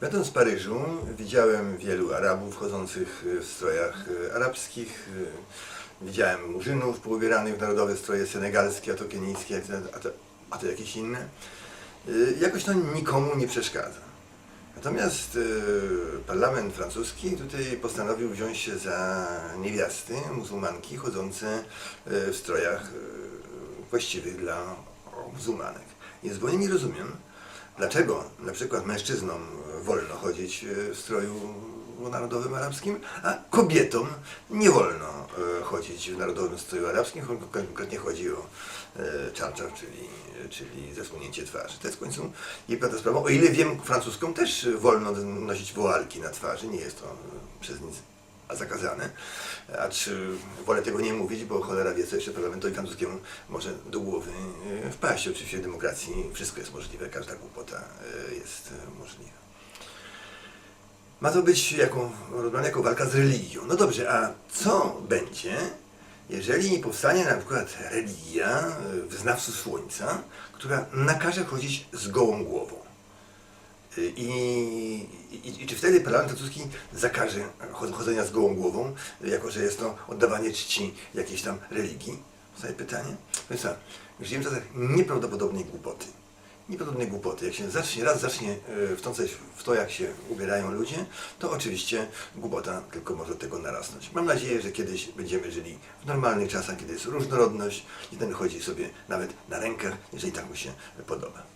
Będąc w Paryżu, widziałem wielu Arabów chodzących w strojach e, arabskich. e, Widziałem murzynów poubieranych w narodowe stroje senegalskie, a to kenijskie, a to, a to jakieś inne. E, Jakoś to nikomu nie przeszkadza. Natomiast parlament francuski tutaj postanowił wziąć się za niewiasty, muzułmanki chodzące w strojach właściwych dla muzułmanek. I zupełnie nie rozumiem, dlaczego na przykład mężczyznom wolno chodzić e, w stroju narodowym arabskim, a kobietom nie wolno e, chodzić w narodowym stroju arabskim, Kon- konkretnie chodzi o e, czarczar, czyli, czyli zasłonięcie twarzy. To jest w końcu jedna sprawa. O ile wiem, francuską też wolno nosić woalki na twarzy, nie jest to przez nic zakazane. Acz y, wolę tego nie mówić, bo cholera wie, co jeszcze parlamentowi francuskiemu może do głowy y, wpaść. Oczywiście w demokracji wszystko jest możliwe, każda głupota y, jest y, możliwa. Ma to być jako, jako walka z religią. No dobrze, a co będzie, jeżeli powstanie na przykład religia wyznawców słońca, która nakaże chodzić z gołą głową? I, i, I czy wtedy parlament francuski zakaże chod- chodzenia z gołą głową, jako że jest to oddawanie czci jakiejś tam religii? Powstaje pytanie. Więc co, żyjemy w czasach nieprawdopodobnej głupoty. Nieprawdopodobnej głupoty. Jak się zacznie, raz zacznie e, wtrącać w to, jak się ubierają ludzie, to oczywiście głupota tylko może tego narasnąć. Mam nadzieję, że kiedyś będziemy żyli w normalnych czasach, kiedy jest różnorodność i ten chodzi sobie nawet na rękach, jeżeli tak mu się podoba.